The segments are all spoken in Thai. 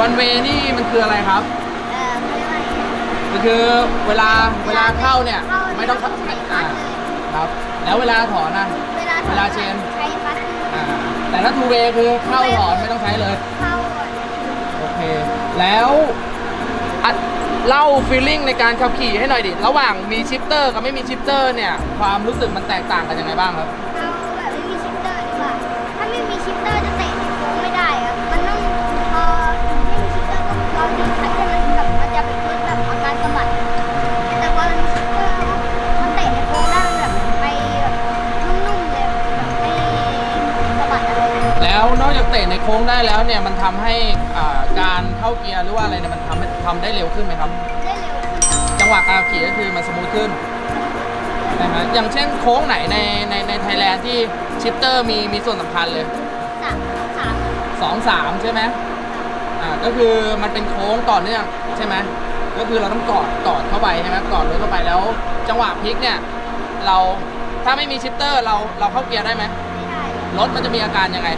วันเวนี่มันคืออะไรครับ เออเขาเรียกว่าอะไรก็คือเวลาเวลาเข้าเนี่ยไม่ต้องใช้ครับ แล้วเวลาถอนนะ เวลาเวลาเชน ใช้ฟัตรเต่าแต่ถ้าทูเวคือเข้าถอนไม่ต้องใช้เลย เข้าอะโอเค แล้วอัดเล่าฟีลลิ่งในการขับขี่ให้หน่อยดิ ระหว่างมีชิปเตอร์กับไม่มีชิปเตอร์เนี่ย ความรู้สึกมันแตกต่างกันยังไงบ้างครับ เข้าแบบไม่มีชิปเตอร์ดีกว่า ถ้าไม่มีชิปเตอร์จะ โค้งได้แล้วเนี่ยมันทำให้อ่าการเข้าเกียร์หรือว่าอะไรเนี่ยมันทำให้ทำได้เร็วขึ้นไหมครับ ได้เร็วขึ้นจังหวะการขับขี่ก็คือมันสมูทขึ้นใช่ไหมอย่างเช่นโค้งไหนในในในไทยแลนด์ที่ชิปเตอร์มีมีส่วนสำคัญเลยสามสามสองสามใช่ไหมอ่าก็คือมันเป็นโค้งต่อเนื่องใช่ไหมก็คือเราต้องกอดกอดเข้าไปใช่ไหมกอดรถเข้าไปแล้ว จังหวะพลิกเนี่ยเราถ้าไม่มีชิปเตอร์เราเราเข้าเกียร์ได้ไหมไม่ได้เลยรถมันจะมีอาการยังไง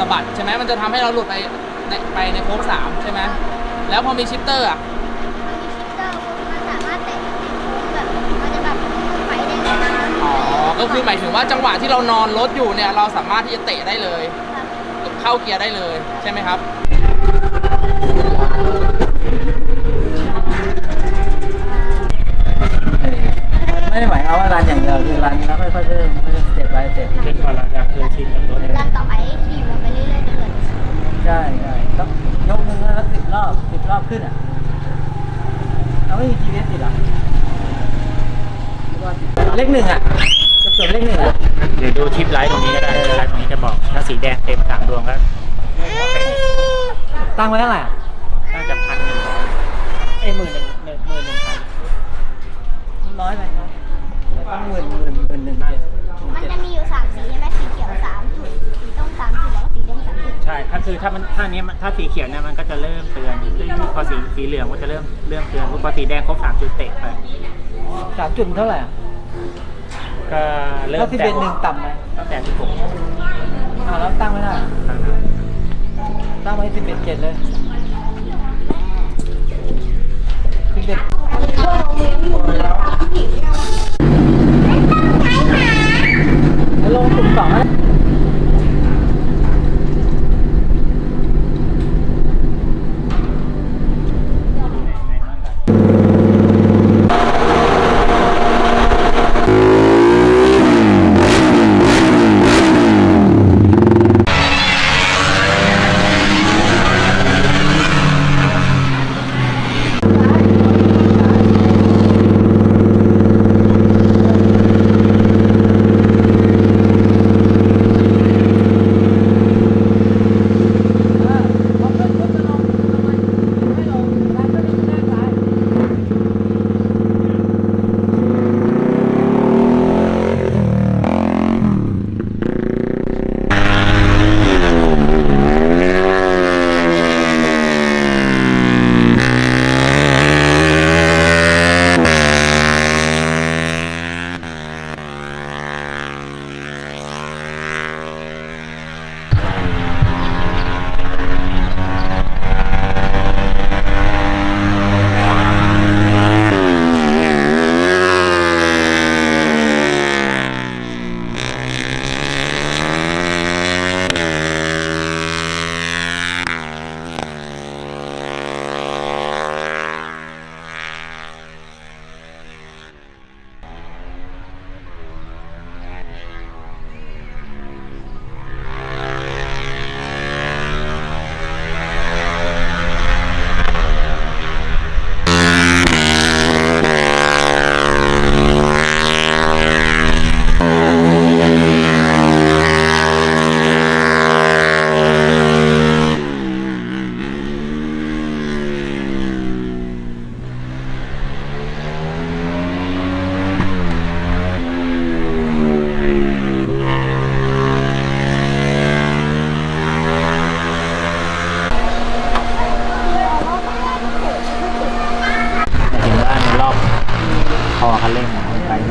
สะบัดใช่ไหมมันจะทำให้เราหลุดไปในไปในโค้งสามใช่ไหมแล้วพอมีชิปเตอร์อะมันมีชิปเตอร์มันสามารถเตะในโค้งแบบมันจะแบบไปได้เลยนะอ๋อ ก็คือหมายถึงว่าจังหวะที่เรานอนรถอยู่เนี่ยเราสามารถที่จะเตะได้เลย ครับเข้าเกียร์ได้เลยใช่ไหมครับ ไม่ได้หมายเอาว่ารันอย่างเดียวคือรันแล้วค่อยๆเพิ่มเพิ่มสเต็ปไปสเต็ปจนกว่าเราจะเคยชินกับรถรันต่อไปขี่วนไปเรื่อยๆจนเกิด ใช่ใช่ต้องยกมือแล้วสิบ รอบสิบรอบขึ้นอะเราไม่มี GPS ติดหรอเลขหนึ่งอะจบจบเลขหนึ่งอะเดี๋ยวดูชิปไลท์ตรงนี้ก็ได้ไลท์ตรงนี้จะบอก ถ้าสีแดงเต็มสามดวงก็ตั้งไว้เท่าไหร่อะน่าจะพันหนึ่งร้อยเอ้ยหมื่นหนึ่งหนึ่งหมื่นหนึ่งพันน้อยไปเนาะต้องหมื่นหมื่นหมื่นหนึ่งเจ็ดหมื่นมันเจ็ดจะมีอยู่สามสีใช่ไหมสีเขียวสามจุดสีส้มสามจุด แล้วก็สีแดงสามจุดใช่ถ้าคือถ้ามันถ้านี้มันถ้าสีเขียวเนี่ยมันก็จะเริ่มเตือนพอสีสีเหลืองมันจะเริ่มเริ่มเตือนพอสีแดงครบสามจุดเตะไปสามจุดเท่าไหร่อะก็เริ่มถ้าสิบแต่เอ็ดหนึ่งต่ำไหมตั้งแต่สิบหกอ่าแล้วตั้งไว้เท่าไหร่ตั้งไว้สิบเอ็ดเจ็ดเลยสิบเอ็ด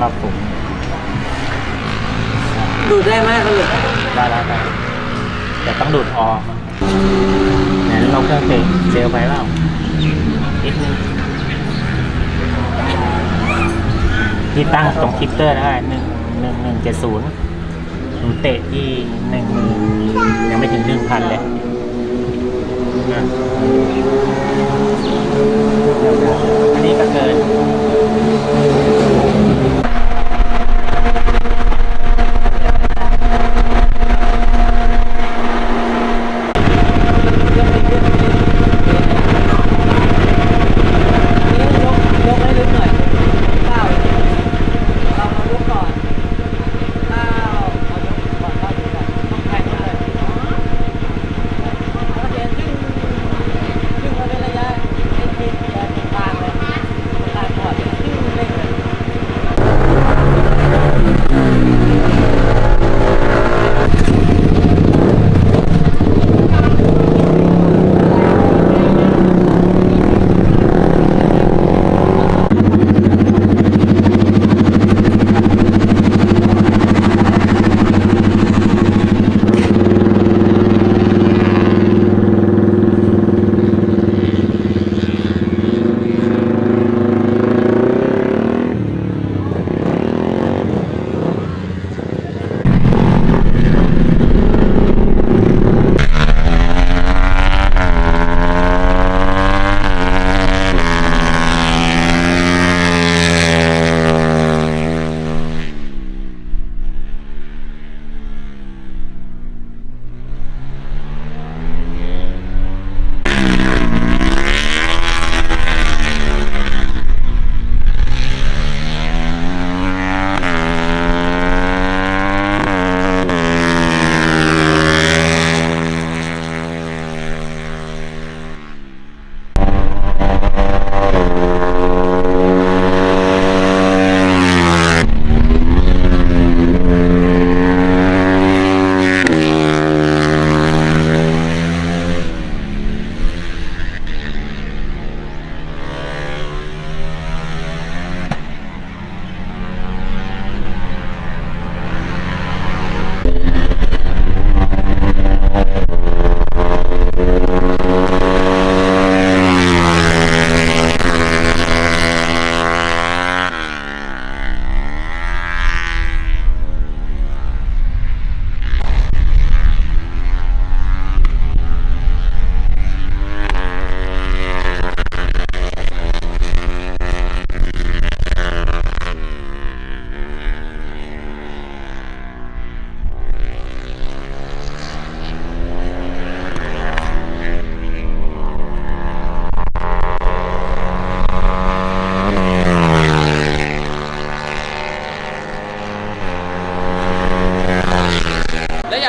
ไปรอบปุ่มดูดได้ไหมเขาหลุดได้แล้วได้แต่ต้องดูดออกไหนเราเครื่องเตะเจลไปเปล่านิดนึงที่ตั้งตรงคิปเตอร์นะครับหนึ่งหนึ่งหนึ่งเจ็ดศูนย์หนูเตะที่หนึ่งยังไม่ถึงหนึ่งพันเลยอะอันนี้ก็เกินนี่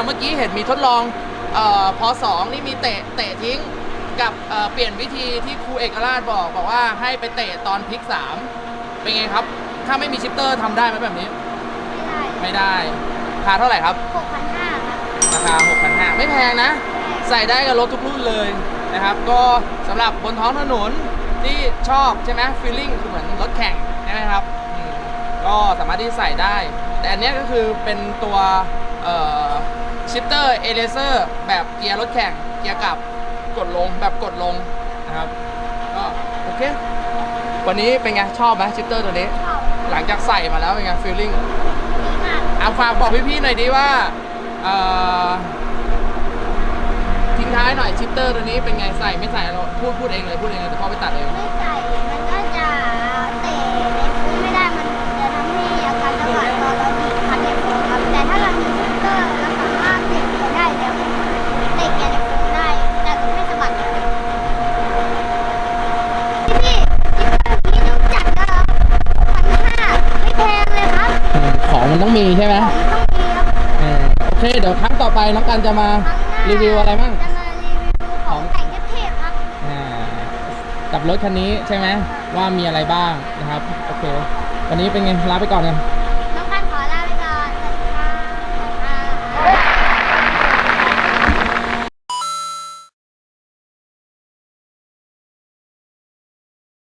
อย่างเมื่อกี้เห็นมีทดลองเอ่อพอสองนี่มีเตะเตะทิ้งกับเอ่อเปลี่ยนวิธีที่ครูเอกราชบอก บอกว่าให้ไปเตะตอนพลิกสามเป็นไงครับ ถ้าไม่มีชิปเตอร์ทำได้ไหมแบบนี้ ไม่ได้ไม่ได้ราคาเท่าไหร่ครับหกพันห้าครับราคา 6,500 ไม่แพงนะ ใส่ได้กับรถทุกรุ่นเลยนะครับ ก็สำหรับบนท้องถนนที่ชอบใช่ไหมฟีลลิ่งคือเหมือนรถแข่งใช่ไหมครับอืมก็สามารถที่ใส่ได้ แต่อันเนี้ยก็คือเป็นตัว ชิปเตอร์เอเลเซอร์แบบเกียร์รถแข่งเกียร์กลับกดลงแบบกดลงนะครับก็โอเค วันนี้เป็นไง ชอบไหมชิปเตอร์ตัวนี้ชอบหลังจากใส่มาแล้วเป็นไงฟีลลิ่งดีมากเอาฝากบอกพี่ๆหน่อยดีว่าเอ่อทิ้งท้ายหน่อยชิปเตอร์ตัวนี้เป็นไงใส่ไม่ใส่เราพูดพูดเองเลยพูดเองเลยเดี๋ยวพ่อไปตัดเอง จะมาครั้งหน้ารีวิวอะไรบ้างจะมารีวิวของแต่งเทพๆครับอ่ากับรถคันนี้ใช่ไหมว่ามีอะไรบ้างนะครับโอเควันนี้เป็นไงลาไปก่อนกัน